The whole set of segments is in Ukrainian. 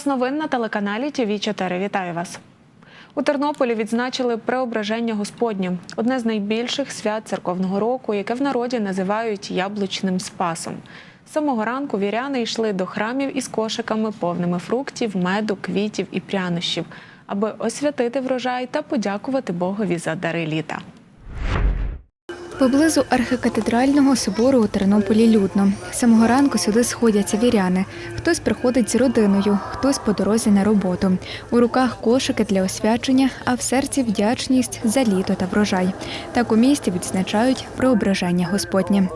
Час новин на телеканалі ТВ 4 Вітаю вас. У Тернополі відзначили преображення Господнє одне з найбільших свят церковного року, яке в народі називають яблучним спасом. З самого ранку віряни йшли до храмів із кошиками, повними фруктів, меду, квітів і прянощів, аби освятити врожай та подякувати Богові за дари літа. Поблизу архікатедрального собору у Тернополі людно. Самого ранку сюди сходяться віряни. Хтось приходить з родиною, хтось по дорозі на роботу. У руках кошики для освячення, а в серці вдячність за літо та врожай. Так у місті відзначають преображення Господнє.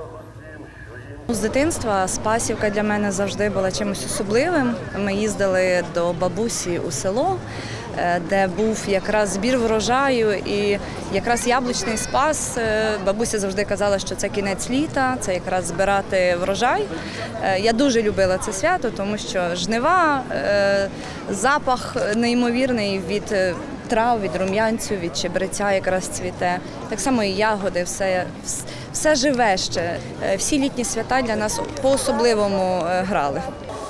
З дитинства Спасівка для мене завжди була чимось особливим. Ми їздили до бабусі у село, е, де був якраз збір врожаю і якраз яблучний спас. Е, Бабуся завжди казала, що це кінець літа, це якраз збирати врожай. Е, Я дуже любила це свято, тому що жнива, запах неймовірний від трав, від рум'янцю, від чебреця якраз цвіте. Так само і ягоди, все, вс- все живе ще. Е, Всі літні свята для нас по-особливому е, грали.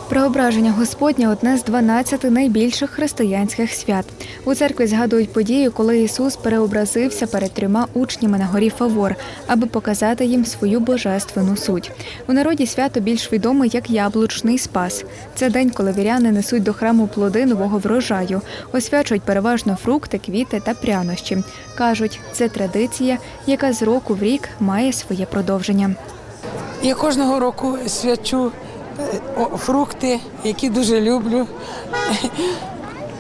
Преображення Господнє одне з 12 найбільших християнських свят. У церкві згадують подію, коли Ісус переобразився перед трьома учнями на горі Фавор, аби показати їм свою божественну суть. У народі свято більш відоме як яблучний спас. Це день, коли віряни несуть до храму плоди нового врожаю, освячують переважно фрукти, квіти та прянощі. кажуть, це традиція, яка з року в рік має своє продовження. Я кожного року свячу фрукти, які дуже люблю.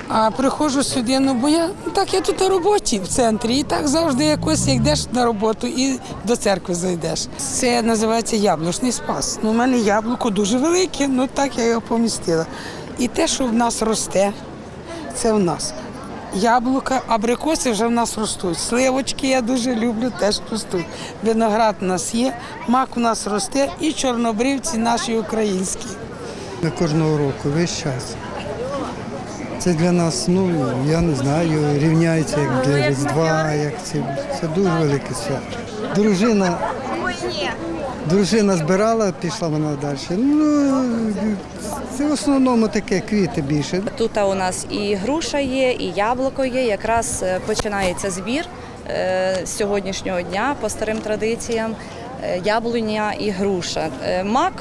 А приходжу сюди, ну бо я так я тут на роботі в центрі, і так завжди якось як йдеш на роботу і до церкви зайдеш. Це називається яблучний спас. Ну, у мене яблуко дуже велике, ну так я його помістила. І те, що в нас росте, це в нас. Яблука, абрикоси вже в нас ростуть. Сливочки я дуже люблю, теж ростуть. Виноград у нас є, мак у нас росте і чорнобривці наші українські. Ми кожного року, весь час. Це для нас, ну я не знаю, рівняється як для Різдва, як це, це дуже велике свято. Дружина, дружина збирала, пішла вона далі. Ну, це в основному таке квіти більше. Тут у нас і груша є, і яблуко є. Якраз е, починається збір е, з сьогоднішнього дня по старим традиціям. е, Яблуня і груша. Е, Мак,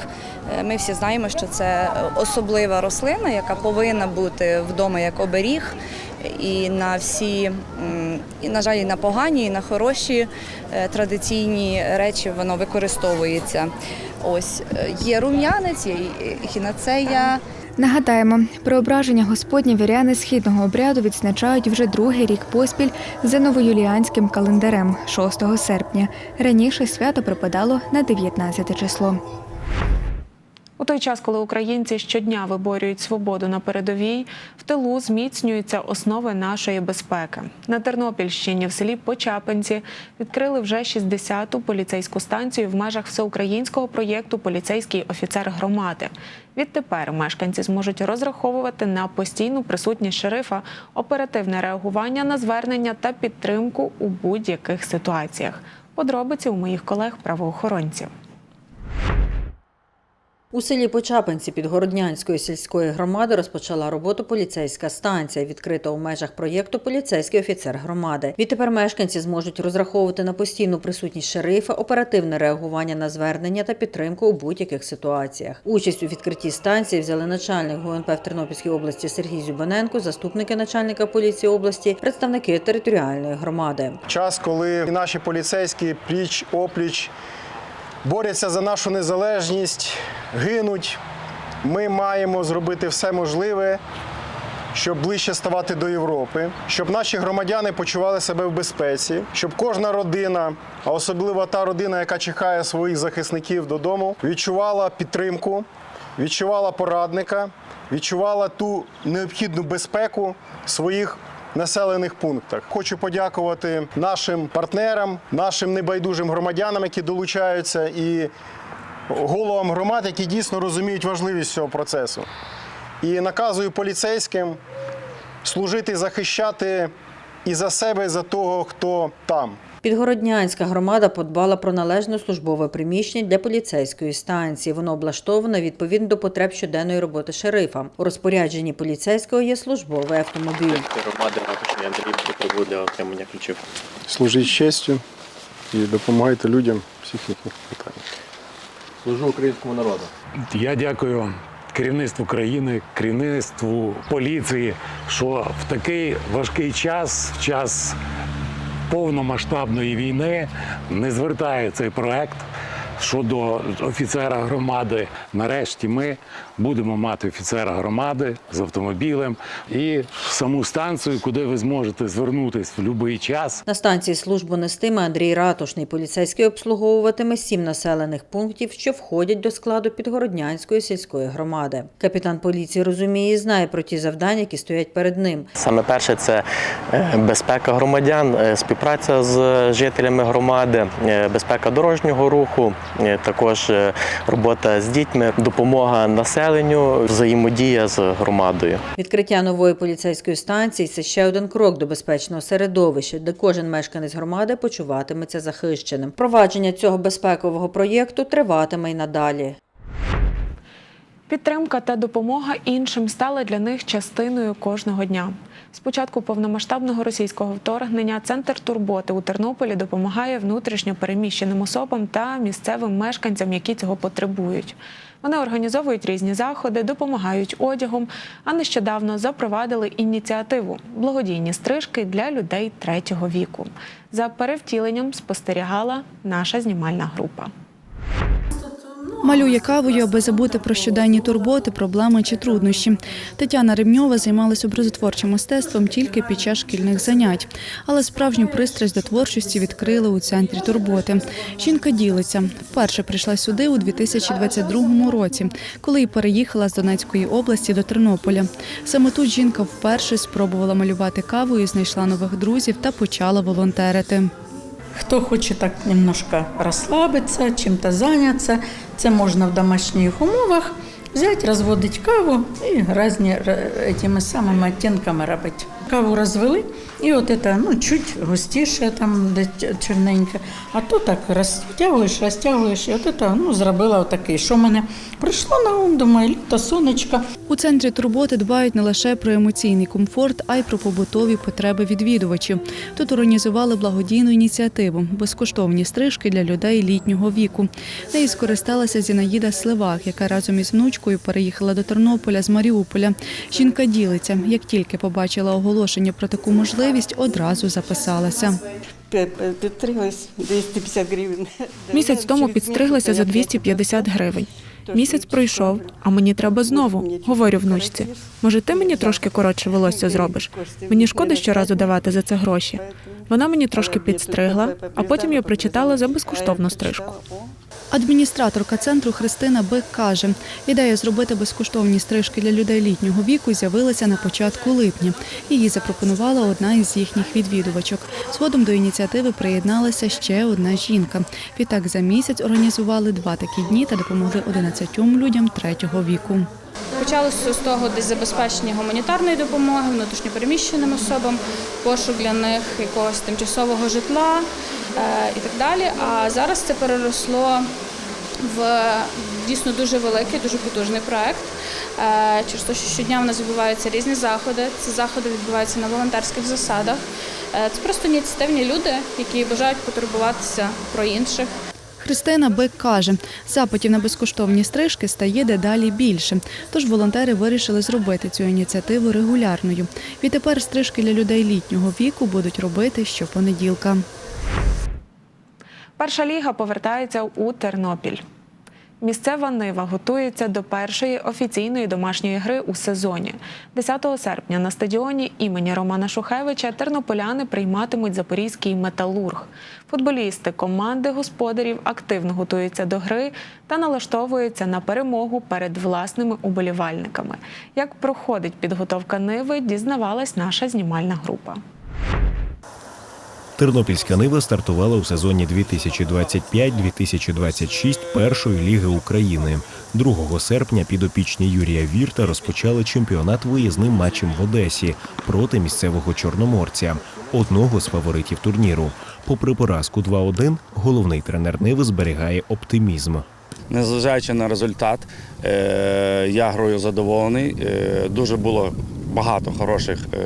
е, ми всі знаємо, що це особлива рослина, яка повинна бути вдома як оберіг. І на всі, і, на жаль, і на погані, і на хороші е, традиційні речі воно використовується. Ось е, є рум'янець, є хінацея, Нагадаємо, преображення господні віряни східного обряду відзначають вже другий рік поспіль за новоюліанським календарем 6 серпня. Раніше свято припадало на 19 число. У той час, коли українці щодня виборюють свободу на передовій, в тилу зміцнюються основи нашої безпеки. На Тернопільщині в селі Почапинці відкрили вже 60-ту поліцейську станцію в межах всеукраїнського проєкту Поліцейський офіцер громади. Відтепер мешканці зможуть розраховувати на постійну присутність шерифа, оперативне реагування на звернення та підтримку у будь-яких ситуаціях. Подробиці у моїх колег-правоохоронців. У селі Почапинці Підгороднянської сільської громади розпочала роботу поліцейська станція, відкрита у межах проєкту Поліцейський офіцер громади. Відтепер мешканці зможуть розраховувати на постійну присутність шерифа, оперативне реагування на звернення та підтримку у будь-яких ситуаціях. Участь у відкритті станції взяли начальник ГУНП в Тернопільській області Сергій Зюбаненко, заступники начальника поліції області, представники територіальної громади. Час, коли наші поліцейські пліч опліч борються за нашу незалежність, гинуть. Ми маємо зробити все можливе, щоб ближче ставати до Європи, щоб наші громадяни почували себе в безпеці, щоб кожна родина, а особливо та родина, яка чекає своїх захисників додому, відчувала підтримку, відчувала порадника, відчувала ту необхідну безпеку своїх населених пунктах. Хочу подякувати нашим партнерам, нашим небайдужим громадянам, які долучаються, і головам громад, які дійсно розуміють важливість цього процесу. І наказую поліцейським служити, захищати і за себе, і за того, хто там. Підгороднянська громада подбала про належне службове приміщення для поліцейської станції. Воно облаштоване відповідно до потреб щоденної роботи шерифа. У розпорядженні поліцейського є службовий автомобіль. громади Ратушний Андрій для отримання ключів. Служіть честю і допомагайте людям всіх їхніх питань. Служу українському народу. Я дякую керівництву країни, керівництву поліції, що в такий важкий час, в час повномасштабної війни, не звертає цей проект щодо офіцера громади. Нарешті ми будемо мати офіцера громади з автомобілем і саму станцію, куди ви зможете звернутися в будь-який час. На станції службу нестиме Андрій Ратушний. Поліцейський обслуговуватиме сім населених пунктів, що входять до складу Підгороднянської сільської громади. Капітан поліції розуміє і знає про ті завдання, які стоять перед ним. Саме перше це е, безпека громадян, е, співпраця з жителями громади, е, безпека дорожнього руху, також е, робота з дітьми, допомога населенню, взаємодія з громадою. Відкриття нової поліцейської станції це ще один крок до безпечного середовища, де кожен мешканець громади почуватиметься захищеним. Провадження цього безпекового проєкту триватиме й надалі. Підтримка та допомога іншим стали для них частиною кожного дня. З початку повномасштабного російського вторгнення центр турботи у Тернополі допомагає внутрішньо переміщеним особам та місцевим мешканцям, які цього потребують. Вони організовують різні заходи, допомагають одягом, а нещодавно запровадили ініціативу благодійні стрижки для людей третього віку. За перевтіленням спостерігала наша знімальна група. Малює кавою, аби забути про щоденні турботи, проблеми чи труднощі. Тетяна Ремньова займалась образотворчим мистецтвом тільки під час шкільних занять, але справжню пристрасть до творчості відкрили у центрі турботи. Жінка ділиться. Вперше прийшла сюди у 2022 році, коли й переїхала з Донецької області до Тернополя. Саме тут жінка вперше спробувала малювати кавою, знайшла нових друзів та почала волонтерити. Кто хочет так немножко расслабиться, чем-то заняться, це можна в домашніх умовах взяти, розводити каву і різні р- этими самими оттінками робити. Каву розвели, і от це ну, чуть густіше, там, де ч- чорненьке. А то так розтягуєш, розтягуєш, і от це ну, зробила отакий. Що мене прийшло на ум, думаю, літо, сонечко. У центрі турботи дбають не лише про емоційний комфорт, а й про побутові потреби відвідувачів. Тут організували благодійну ініціативу безкоштовні стрижки для людей літнього віку. Нею скористалася Зінаїда Сливак, яка разом із внучкою переїхала до Тернополя з Маріуполя. Жінка ділиться, як тільки побачила оголошення про таку можливість, одразу записалася. Підстриглась 250 гривень. Місяць тому підстриглася за 250 гривень. Місяць пройшов, а мені треба знову. Говорю внучці. Може, ти мені трошки коротше волосся зробиш? Мені шкода щоразу давати за це гроші. Вона мені трошки підстригла, а потім я прочитала за безкоштовну стрижку. Адміністраторка центру Христина Бик каже, ідея зробити безкоштовні стрижки для людей літнього віку з'явилася на початку липня. Її запропонувала одна із їхніх відвідувачок. Згодом до ініціативи приєдналася ще одна жінка. Відтак за місяць організували два такі дні та допомогли 11 людям третього віку. Почалося з того десь забезпечення гуманітарної допомоги внутрішньопереміщеним особам, пошук для них якогось тимчасового житла е, і так далі. А зараз це переросло в дійсно дуже великий, дуже потужний проект. Е, Через те, що щодня в нас відбуваються різні заходи. Ці заходи відбуваються на волонтерських засадах. Е, Це просто ініціативні люди, які бажають потурбуватися про інших. Христина Бик каже, запитів на безкоштовні стрижки стає дедалі більше. Тож волонтери вирішили зробити цю ініціативу регулярною. Відтепер стрижки для людей літнього віку будуть робити щопонеділка. Перша ліга повертається у Тернопіль. Місцева нива готується до першої офіційної домашньої гри у сезоні. 10 серпня на стадіоні імені Романа Шухевича тернополяни прийматимуть запорізький металург. Футболісти команди господарів активно готуються до гри та налаштовуються на перемогу перед власними уболівальниками. Як проходить підготовка ниви, дізнавалась наша знімальна група. Тернопільська Нива стартувала у сезоні 2025-2026 першої ліги України. 2 серпня підопічні Юрія Вірта розпочали чемпіонат виїзним матчем в Одесі проти місцевого чорноморця, одного з фаворитів турніру. Попри поразку 2-1, головний тренер Ниви зберігає оптимізм. Незважаючи на результат, е, я грою задоволений. Е, Дуже було багато хороших е,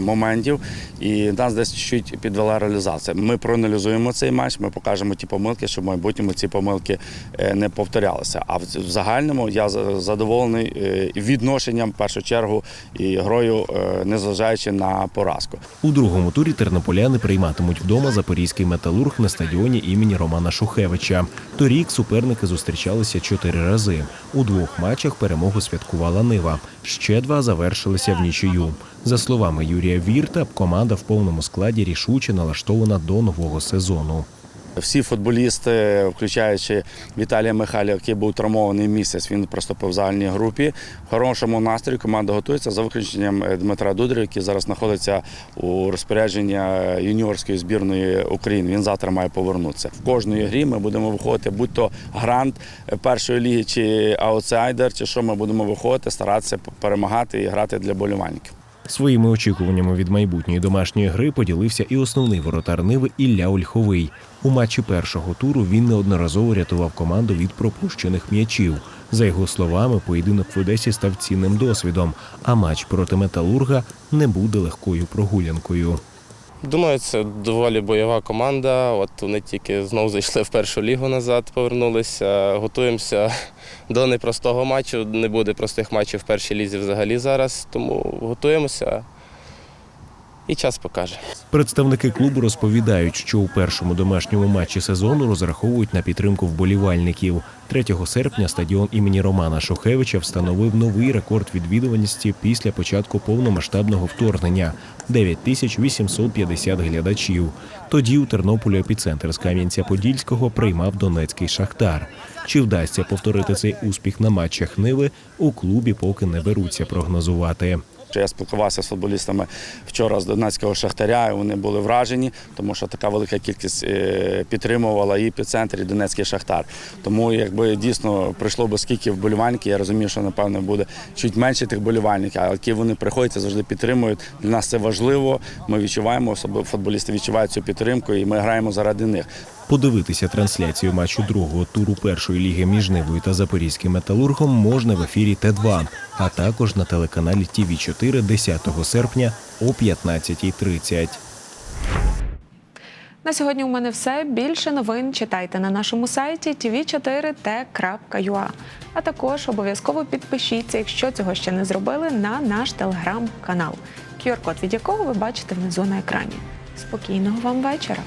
моментів, і нас десь чуть підвела реалізація. Ми проаналізуємо цей матч, ми покажемо ті помилки, щоб в майбутньому ці помилки е, не повторялися. А в загальному я за- задоволений е, відношенням в першу чергу і грою, незважаючи на поразку. У другому турі тернополяни прийматимуть вдома запорізький металург на стадіоні імені Романа Шухевича. Торік суперники зустрічалися чотири рази. У двох матчах перемогу святкувала Нива. Ще два завершилися в нічию. За словами Юрія Вірта, команда в повному складі рішуче налаштована до нового сезону. Всі футболісти, включаючи Віталія Михайля, який був травмований місяць, він проступив в загальній групі. В хорошому настрої команда готується за виключенням е, Дмитра Дудря, який зараз знаходиться у розпорядженні е, юніорської збірної України. Він завтра має повернутися. В кожної грі ми будемо виходити, будь то грант е, першої ліги, чи аутсайдер, чи що ми будемо виходити, старатися перемагати і грати для болівальників. Своїми очікуваннями від майбутньої домашньої гри поділився і основний воротар Ниви Ілля Ольховий. У матчі першого туру він неодноразово рятував команду від пропущених м'ячів. За його словами, поєдинок в Одесі став цінним досвідом, а матч проти металурга не буде легкою прогулянкою. Думаю, це доволі бойова команда. От вони тільки знову зайшли в першу лігу назад, повернулися. Готуємося до непростого матчу. Не буде простих матчів в першій лізі взагалі зараз, тому готуємося і час покаже. Представники клубу розповідають, що у першому домашньому матчі сезону розраховують на підтримку вболівальників. 3 серпня стадіон імені Романа Шухевича встановив новий рекорд відвідуваності після початку повномасштабного вторгнення 9850 глядачів. Тоді у Тернополі епіцентр з Кам'янця-Подільського приймав Донецький Шахтар. Чи вдасться повторити цей успіх на матчах Ниви, у клубі поки не беруться прогнозувати. Я спілкувався з футболістами вчора з Донецького шахтаря. і Вони були вражені, тому що така велика кількість е, підтримувала і епіцентр, і Донецький шахтар. Тому якби дійсно прийшло би скільки вболівальників, я розумію, що напевно буде чуть менше тих вболівальників, але які вони приходять, це завжди підтримують. Для нас це важливо. Ми відчуваємо, особливо футболісти відчувають цю підтримку, і ми граємо заради них. Подивитися трансляцію матчу другого туру першої ліги між Нивою та Запорізьким металургом можна в ефірі Т2, а також на телеканалі ТВ 4 10 серпня о 15.30. На сьогодні у мене все. Більше новин читайте на нашому сайті tv4t.ua. А також обов'язково підпишіться, якщо цього ще не зробили, на наш телеграм-канал, QR-код від якого ви бачите внизу на екрані. Спокійного вам вечора!